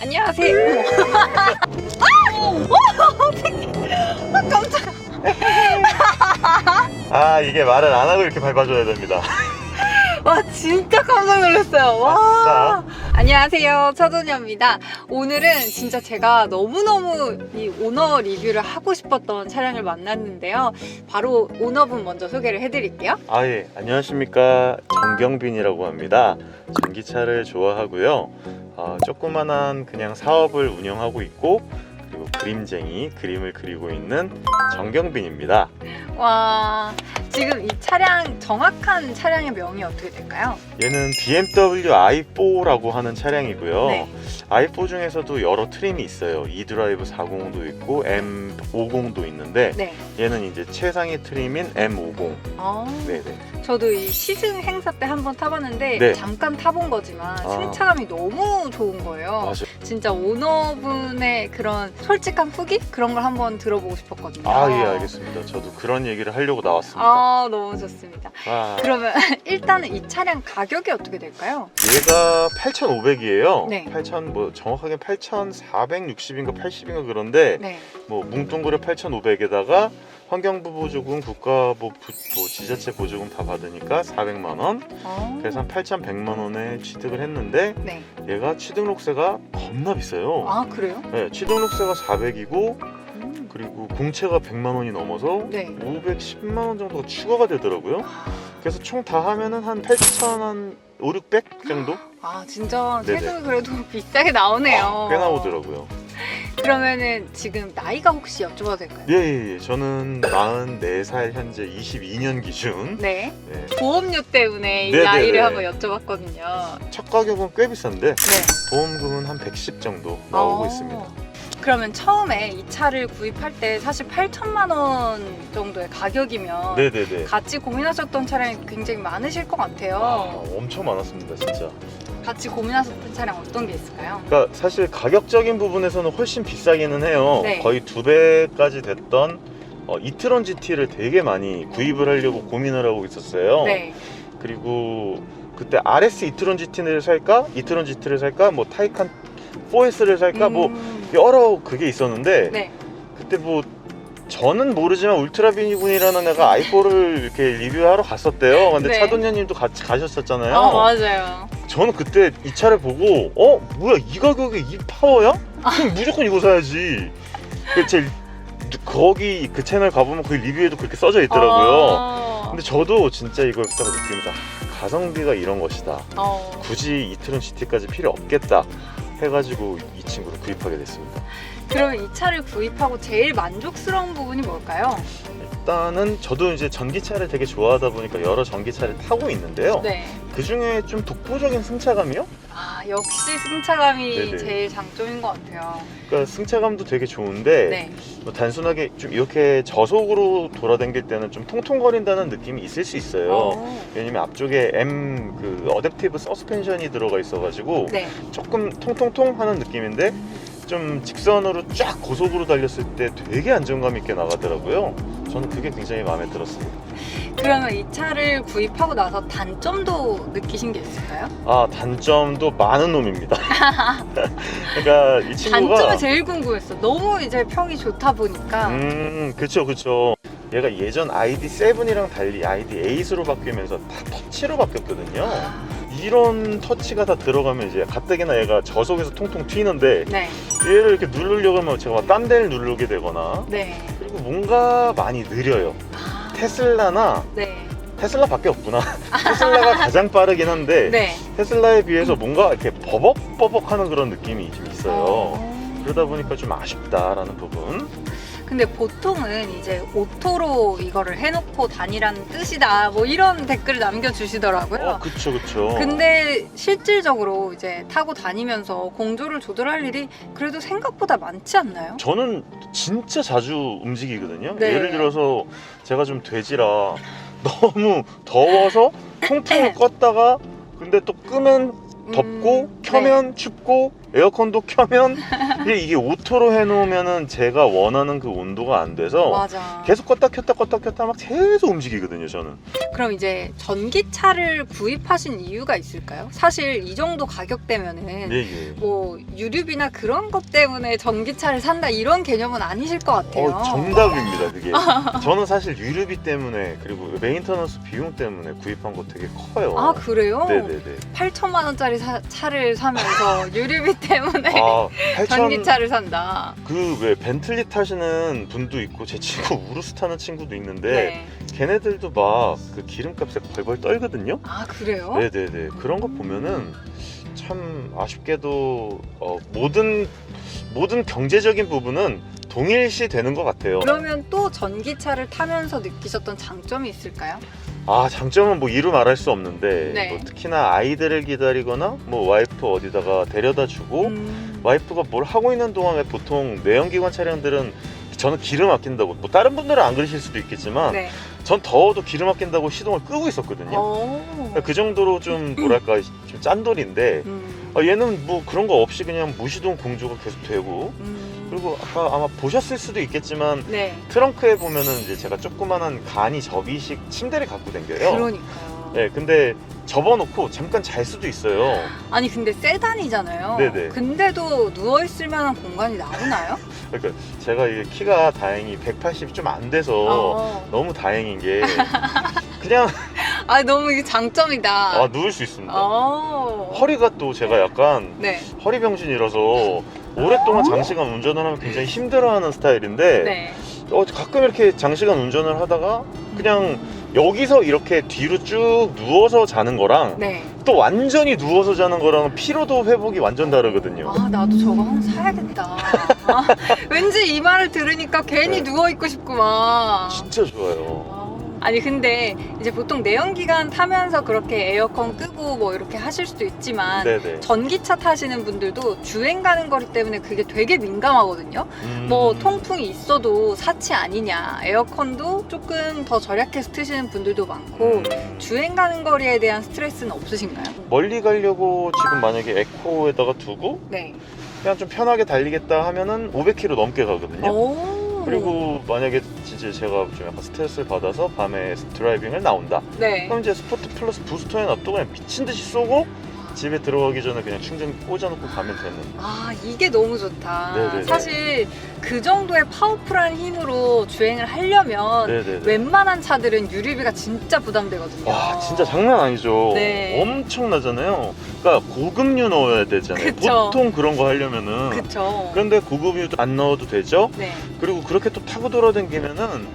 안녕하세요. 아. 아, 깜짝. 아 이게 말을 안 하고 이렇게 밟아줘야 됩니다. 와 진짜 깜짝 놀랐어요. 와. 안녕하세요. 차도녀입니다. 오늘은 진짜 제가 너무너무 이 오너 리뷰를 하고 싶었던 차량을 만났는데요. 바로 오너분 먼저 소개를 해드릴게요. 아예 안녕하십니까 정경빈이라고 합니다. 전기차를 좋아하고요. 아, 조그만한 그냥 사업을 운영하고 있고 그리고 그림쟁이 그림을 그리고 있는 정경빈입니다. 와 지금 이 차량 정확한 차량의 명이 어떻게 될까요? 얘는 BMW i4라고 하는 차량이고요. 네. i4 중에서도 여러 트림이 있어요. e드라이브 40도 있고 M50도 있는데 네. 얘는 이제 최상위 트림인 M50. 아, 네네. 저도 이 시승 행사 때 한번 타봤는데 네. 잠깐 타본 거지만 아. 승차감이 너무 좋은 거예요. 맞아. 진짜 오너분의 그런 솔직한 후기 그런 걸 한번 들어보고 싶었거든요. 아 예 알겠습니다. 저도 그런 얘기를 하려고 나왔습니다. 아 너무 좋습니다. 아, 그러면 일단은 이 차량 가격이 어떻게 될까요? 얘가 8,500이에요. 네. 8,000 뭐 정확하게 8,460인가 80인가 그런데 네. 뭐 뭉뚱그려 8,500에다가 환경부 보조금, 국가보 부- 뭐 지자체 보조금 다 받으니까 400만 원. 어. 그래서 한 8,100만 원에 취득을 했는데 네. 얘가 취등록세가 겁나 비싸요. 아 그래요? 네, 취등록세가 400이고 음. 그리고 공채가 100만 원이 넘어서 네. 510만 원 정도가 추가가 되더라고요. 그래서 총 다 하면은 한 8,000, 한 5, 600 정도? 아 진짜 네네. 세금이 그래도 비싸게 나오네요. 꽤 나오더라고요. 그러면은 지금 나이가 혹시 여쭤봐도 될까요? 예, 예, 예. 저는 44살 현재 22년 기준. 네. 네. 보험료 때문에 이 네네네. 나이를 한번 여쭤봤거든요. 첫 가격은 꽤 비싼데 네. 보험금은 한 110 정도 나오고 어. 있습니다. 그러면 처음에 이 차를 구입할 때 사실 8천만 원 정도의 가격이면 네네네. 같이 고민하셨던 차량이 굉장히 많으실 것 같아요. 아, 엄청 많았습니다, 진짜. 같이 고민하셨던 차량 어떤 게 있을까요? 그러니까 사실 가격적인 부분에서는 훨씬 비싸기는 해요. 네. 거의 두 배까지 됐던 어, 이트론 GT를 되게 많이 구입을 하려고 고민을 하고 있었어요. 네. 그리고 그때 RS 이트론 GT를 살까? 이트론 GT를 살까? 뭐 타이칸 4S를 살까? 뭐 음, 여러 그게 있었는데 네. 그때 뭐 저는 모르지만 울트라비니군이라는 애가 i4를 이렇게 리뷰하러 갔었대요. 근데 네. 차돈녀님도 같이 가셨었잖아요. 아 맞아요. 저는 그때 이 차를 보고 어 뭐야 이 가격에 이 파워야? 그럼 무조건 이거 사야지. 그제 거기 그 채널 가보면 그 리뷰에도 그렇게 써져 있더라고요. 아, 근데 저도 진짜 이걸 딱 느끼면서 아, 가성비가 이런 것이다. 어, 굳이 이트론 시티까지 필요 없겠다. 해가지고 이 친구를 구입하게 됐습니다. 그러면 이 차를 구입하고 제일 만족스러운 부분이 뭘까요? 일단은 저도 이제 전기차를 되게 좋아하다 보니까 여러 전기차를 타고 있는데요. 네. 그 중에 좀 독보적인 승차감이요? 아 역시 승차감이 네네. 제일 장점인 것 같아요. 그러니까 승차감도 되게 좋은데 네. 뭐 단순하게 좀 이렇게 저속으로 돌아다닐 때는 좀 통통거린다는 느낌이 있을 수 있어요. 어, 왜냐면 앞쪽에 M 그 어댑티브 서스펜션이 들어가 있어가지고 네. 조금 통통통 하는 느낌인데 좀 직선으로 쫙 고속으로 달렸을 때 되게 안정감 있게 나가더라고요. 저는 그게 굉장히 마음에 들었습니다. 그러면 이 차를 구입하고 나서 단점도 느끼신 게 있을까요? 아 단점도 많은 놈입니다. 그러니까 이 친구가 단점이 제일 궁금했어. 너무 이제 평이 좋다 보니까. 음 그쵸 그쵸. 얘가 예전 ID7이랑 달리 ID8으로 바뀌면서 다 터치로 바뀌었거든요. 아, 이런 터치가 다 들어가면 이제 가뜩이나 얘가 저속에서 통통 튀는데 네. 얘를 이렇게 누르려고 하면 제가 막 딴 데를 누르게 되거나 네. 그리고 뭔가 많이 느려요. 아, 테슬라나 네. 테슬라밖에 없구나. 테슬라가 가장 빠르긴 한데 네. 테슬라에 비해서 뭔가 이렇게 버벅버벅하는 그런 느낌이 좀 있어요. 어. 그러다 보니까 좀 아쉽다라는 부분. 근데 보통은 이제 오토로 이거를 해놓고 다니라는 뜻이다. 뭐 이런 댓글을 남겨주시더라고요. 어, 그쵸 그쵸. 근데 실질적으로 이제 타고 다니면서 공조를 조절할 일이 그래도 생각보다 많지 않나요? 저는 진짜 자주 움직이거든요. 네. 예를 들어서 제가 좀 돼지라 너무 더워서 통풍을 껐다가 근데 또 끄면 덥고 음, 켜면 춥고 에어컨도 켜면 이게, 이게 오토로 해놓으면은 제가 원하는 그 온도가 안 돼서 맞아. 계속 껐다 켰다 껐다 켰다 막 계속 움직이거든요 저는 그럼 이제 전기차를 구입하신 이유가 있을까요? 사실 이 정도 가격대면은 예예 뭐 유류비나 그런 것 때문에 전기차를 산다 이런 개념은 아니실 것 같아요. 어, 정답입니다 그게 저는 사실 유류비 때문에 그리고 메인터넌스 비용 때문에 구입한 거 되게 커요 아 그래요? 네네네 8천만 원짜리 사- 차를 사면서 유류비 때문에 아 8천 전기차를 산다. 그 왜 벤틀리 타시는 분도 있고 제 친구 우르스 타는 친구도 있는데 네. 걔네들도 막 그 기름값에 벌벌 떨거든요 아 그래요? 네네네 그런 거 보면은 참 아쉽게도 어, 모든 모든 경제적인 부분은 동일시 되는 것 같아요. 그러면 또 전기차를 타면서 느끼셨던 장점이 있을까요? 아 장점은 뭐 이루 말할 수 없는데 네. 뭐 특히나 아이들을 기다리거나 뭐 와이프 어디다가 데려다 주고 음, 와이프가 뭘 하고 있는 동안에 보통 내연기관 차량들은 저는 기름 아낀다고 뭐 다른 분들은 안 그러실 수도 있겠지만 네. 전 더워도 기름 아낀다고 시동을 끄고 있었거든요. 어. 그 정도로 좀 뭐랄까 좀 짠돌인데 음, 아, 얘는 뭐 그런 거 없이 그냥 무시동 공조가 계속 되고 음. 그리고 아까 아마 보셨을 수도 있겠지만 네. 트렁크에 보면은 이제 제가 조그만한 간이 접이식 침대를 갖고 댕겨요. 그러니까요. 네, 근데 접어놓고 잠깐 잘 수도 있어요. 아니 근데 세단이잖아요. 네네. 근데도 누워 있을 만한 공간이 나오나요? 그러니까 제가 이게 키가 다행히 180이 좀 안 돼서 어. 너무 다행인 게 그냥 아 너무 이게 장점이다. 아, 누울 수 있습니다. 어. 허리가 또 제가 약간 네. 허리 병신이라서 오랫동안 장시간 운전을 하면 굉장히 힘들어하는 스타일인데 네. 어, 가끔 이렇게 장시간 운전을 하다가 그냥 여기서 이렇게 뒤로 쭉 누워서 자는 거랑 네. 또 완전히 누워서 자는 거랑 피로도 회복이 완전 다르거든요. 아 나도 저거 하나 사야겠다. 아, 왠지 이 말을 들으니까 괜히 네. 누워 있고 싶구만. 진짜 좋아요. 아. 아니 근데 이제 보통 내연기관 타면서 그렇게 에어컨 끄고 뭐 이렇게 하실 수도 있지만 네네. 전기차 타시는 분들도 주행 가는 거리 때문에 그게 되게 민감하거든요. 음. 뭐 통풍이 있어도 사치 아니냐. 에어컨도 조금 더 절약해서 트시는 분들도 많고 음. 주행 가는 거리에 대한 스트레스는 없으신가요? 멀리 가려고 지금 만약에 에코에다가 두고 네. 그냥 좀 편하게 달리겠다 하면은 500km 넘게 가거든요. 오. 그리고 만약에 진짜 제가 좀 약간 스트레스를 받아서 밤에 드라이빙을 나온다. 네. 그럼 이제 스포트 플러스 부스터에 놔두고 그냥 미친 듯이 쏘고 집에 들어가기 전에 그냥 충전 꽂아놓고 가면 되는. 아 이게 너무 좋다. 네네네. 사실 그 정도의 파워풀한 힘으로 주행을 하려면 네네네. 웬만한 차들은 유류비가 진짜 부담되거든요. 와 진짜 장난 아니죠. 네. 엄청나잖아요. 그러니까 고급류 넣어야 되잖아요. 그쵸. 보통 그런 거 하려면은. 그쵸. 그런데 고급류도 안 넣어도 되죠. 네. 그리고 그렇게 또 타고 돌아다니면은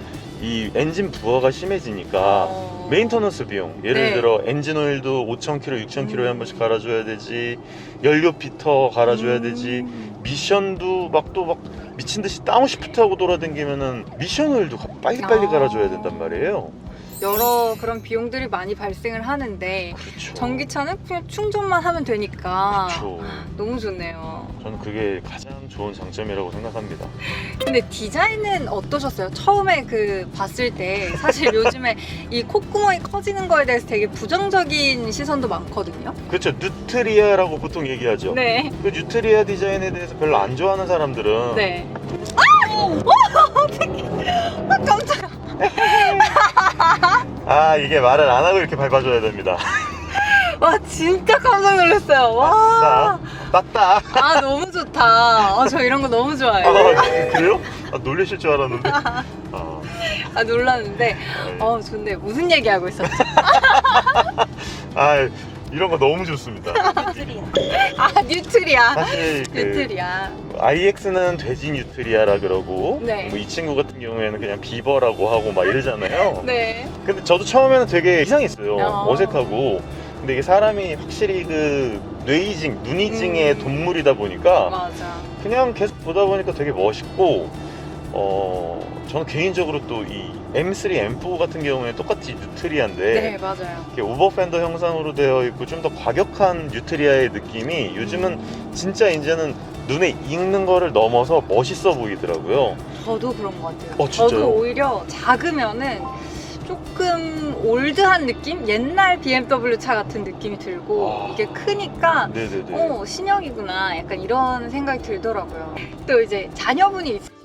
이 엔진 부하가 심해지니까 어. 메인터넌스 비용 예를 네. 들어 엔진 오일도 5,000km, 6,000km에 음. 한 번씩 갈아줘야 되지 연료 피터 갈아줘야 음. 되지 미션도 막 또 막 미친 듯이 다운시프트 하고 돌아다니면은 미션 오일도 가- 빨리 빨리 아. 갈아줘야 된단 말이에요. 여러 그런 비용들이 많이 발생을 하는데 그렇죠. 전기차는 그냥 충전만 하면 되니까 그렇죠. 너무 좋네요. 저는 그게 가장 좋은 장점이라고 생각합니다. 근데 디자인은 어떠셨어요? 처음에 그 봤을 때 사실 요즘에 이 콧구멍이 커지는 거에 대해서 되게 부정적인 시선도 많거든요. 그렇죠. 뉴트리아라고 보통 얘기하죠. 네. 그 뉴트리아 디자인에 대해서 별로 안 좋아하는 사람들은 네. 아! 어, 어떡해. 아, 깜짝이야. 아 이게 말을 안 하고 이렇게 밟아줘야 됩니다. 와, 진짜 깜짝 놀랐어요. 와. 맞다. 아, 너무 좋다. 아, 저 이런 거 너무 아, 좋아해요. 그래요? 아, 놀라실 줄 알았는데. 아, 아, 놀랐는데. 네. 어, 좋네. 무슨 얘기 하고 있었지? 아, 이런 거 너무 좋습니다. 아, 뉴트리아. 사실 그 뉴트리아. IX는 돼지 뉴트리아라 그러고 네. 뭐이 친구 같은 경우에는 그냥 비버라고 하고 막 이러잖아요. 네. 근데 저도 처음에는 되게 이상했어요. 어. 어 색하고. 근데 이게 사람이 확실히 그 뇌이징, 눈이징의 음. 동물이다 보니까 맞아. 그냥 계속 보다 보니까 되게 멋있고 어 저는 개인적으로 또 이 M3, M4 같은 경우에 똑같이 뉴트리아인데 네, 맞아요. 이렇게 오버팬더 형상으로 되어 있고 좀 더 과격한 뉴트리아의 느낌이 요즘은 진짜 이제는 눈에 익는 거를 넘어서 멋있어 보이더라고요. 저도 그런 것 같아요. 어, 진짜요? 저도 오히려 작으면은 조금 올드한 느낌? 옛날 BMW 차 같은 느낌이 들고 와. 이게 크니까 네네네. 어 신형이구나 약간 이런 생각이 들더라고요. 또 이제 자녀분이 있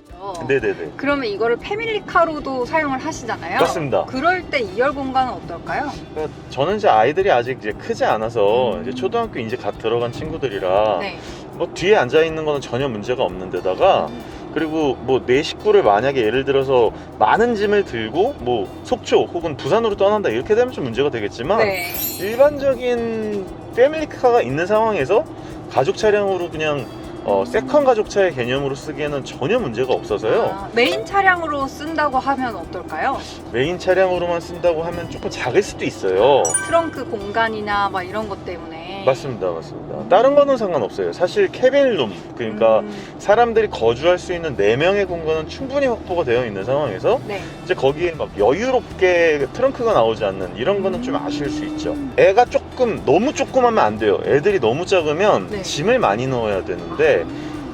네네네. 그러면 이거를 패밀리카로도 사용을 하시잖아요. 맞습니다. 그럴 때 2열 공간은 어떨까요? 그러니까 저는 이제 아이들이 아직 이제 크지 않아서 음. 이제 초등학교 이제 갓 들어간 친구들이라 네. 뭐 뒤에 앉아 있는 거는 전혀 문제가 없는 데다가 그리고 뭐 내 식구를 만약에 예를 들어서 많은 짐을 들고 뭐 속초 혹은 부산으로 떠난다 이렇게 되면 좀 문제가 되겠지만 네. 일반적인 패밀리카가 있는 상황에서 가족 차량으로 그냥 어, 세컨 가족차의 개념으로 쓰기에는 전혀 문제가 없어서요. 아, 메인 차량으로 쓴다고 하면 어떨까요? 메인 차량으로만 쓴다고 하면 조금 작을 수도 있어요. 트렁크 공간이나 막 이런 것 때문에. 맞습니다, 맞습니다. 다른 거는 상관없어요. 사실 캐빈룸 그러니까 음, 사람들이 거주할 수 있는 4명의 공간은 충분히 확보가 되어 있는 상황에서 네. 이제 거기에 막 여유롭게 트렁크가 나오지 않는 이런 거는 좀 아쉬울 수 있죠. 애가 조금 너무 조그마면 안 돼요. 애들이 너무 작으면 네. 짐을 많이 넣어야 되는데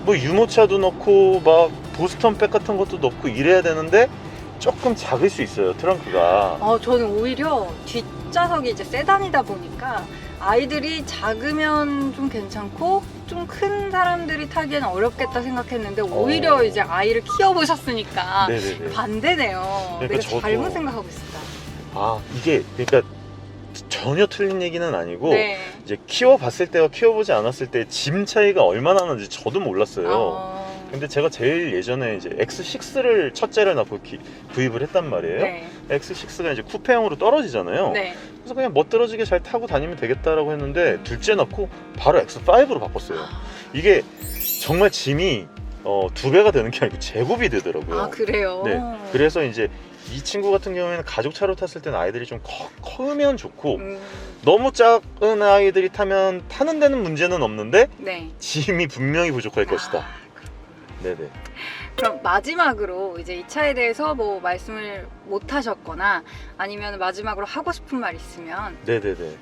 뭐 유모차도 넣고 막 보스턴백 같은 것도 넣고 이래야 되는데 조금 작을 수 있어요 트렁크가. 어, 저는 오히려 뒷좌석이 이제 세단이다 보니까 아이들이 작으면 좀 괜찮고 좀 큰 사람들이 타기에는 어렵겠다 생각했는데 오히려 어. 이제 아이를 키워보셨으니까 네네네. 반대네요. 그러니까 내가 저도- 잘못 생각하고 있었다. 아 이게 그러니까 전혀 틀린 얘기는 아니고 네. 이제 키워봤을 때와 키워보지 않았을 때 짐 차이가 얼마나 나는지 저도 몰랐어요. 어, 근데 제가 제일 예전에 이제 X6를 첫째를 낳고 기- 구입을 했단 말이에요. 네. X6가 이제 쿠페형으로 떨어지잖아요. 네. 그래서 그냥 멋들어지게 잘 타고 다니면 되겠다라고 했는데 둘째 낳고 바로 X5로 바꿨어요. 이게 정말 짐이 어, 두 배가 되는 게 아니고 제곱이 되더라고요. 아 그래요. 네. 그래서 이제 이 친구 같은 경우에는 가족 차로 탔을 때는 아이들이 좀 커, 커면 좋고 음, 너무 작은 아이들이 타면 타는 데는 문제는 없는데 네. 짐이 분명히 부족할 것이다. 아, 네네. 그럼 마지막으로 이제 이 차에 대해서 뭐 말씀을 못 하셨거나 아니면 마지막으로 하고 싶은 말 있으면 네네네.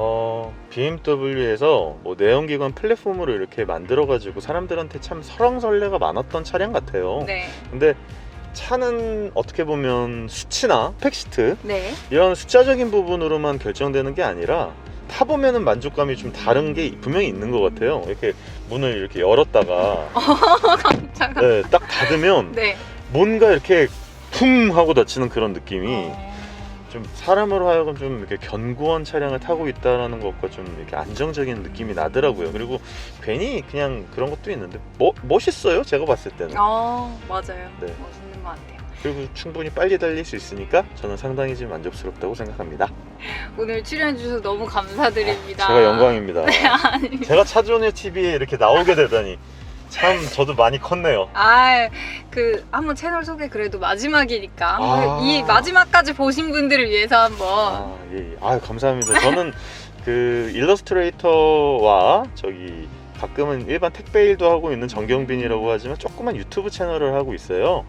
어, BMW에서 뭐 내연기관 플랫폼으로 이렇게 만들어가지고 사람들한테 참 설왕설래가 많았던 차량 같아요. 네. 근데 차는 어떻게 보면 수치나 팩시트 네. 이런 숫자적인 부분으로만 결정되는 게 아니라 타보면은 만족감이 좀 다른 게 분명히 있는 것 같아요. 이렇게 문을 이렇게 열었다가. 네, 딱 닫으면 네. 뭔가 이렇게 쿵 하고 닫히는 그런 느낌이 어, 좀 사람으로 하여금 좀 이렇게 견고한 차량을 타고 있다라는 것과 좀 이렇게 안정적인 느낌이 나더라고요. 그리고 괜히 그냥 그런 것도 있는데 뭐, 멋있어요. 제가 봤을 때는. 어, 맞아요. 네. 멋있는 것 같아요. 그리고 충분히 빨리 달릴 수 있으니까 저는 상당히 좀 만족스럽다고 생각합니다. 오늘 출연해주셔서 너무 감사드립니다. 제가 영광입니다. 아니. 제가 차주원의 TV에 이렇게 나오게 되다니 참 저도 많이 컸네요. 아, 그 한번 채널 소개 그래도 마지막이니까 한번 아. 이 마지막까지 보신 분들을 위해서 한번 아, 예, 예. 아, 감사합니다. 저는 그 일러스트레이터와 저기 가끔은 일반 택배 일도 하고 있는 정경빈이라고 하지만 조그만 유튜브 채널을 하고 있어요.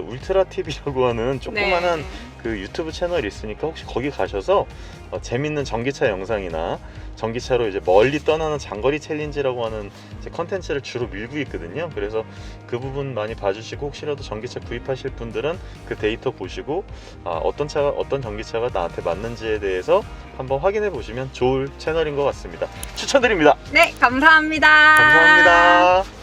울트라 TV라고 하는 조그만한 네. 그 유튜브 채널이 있으니까 혹시 거기 가셔서 어, 재밌는 전기차 영상이나 전기차로 이제 멀리 떠나는 장거리 챌린지라고 하는 컨텐츠를 주로 밀고 있거든요. 그래서 그 부분 많이 봐주시고 혹시라도 전기차 구입하실 분들은 그 데이터 보시고 아, 어떤 차가 어떤 전기차가 나한테 맞는지에 대해서 한번 확인해 보시면 좋을 채널인 것 같습니다. 추천드립니다. 네, 감사합니다. 감사합니다.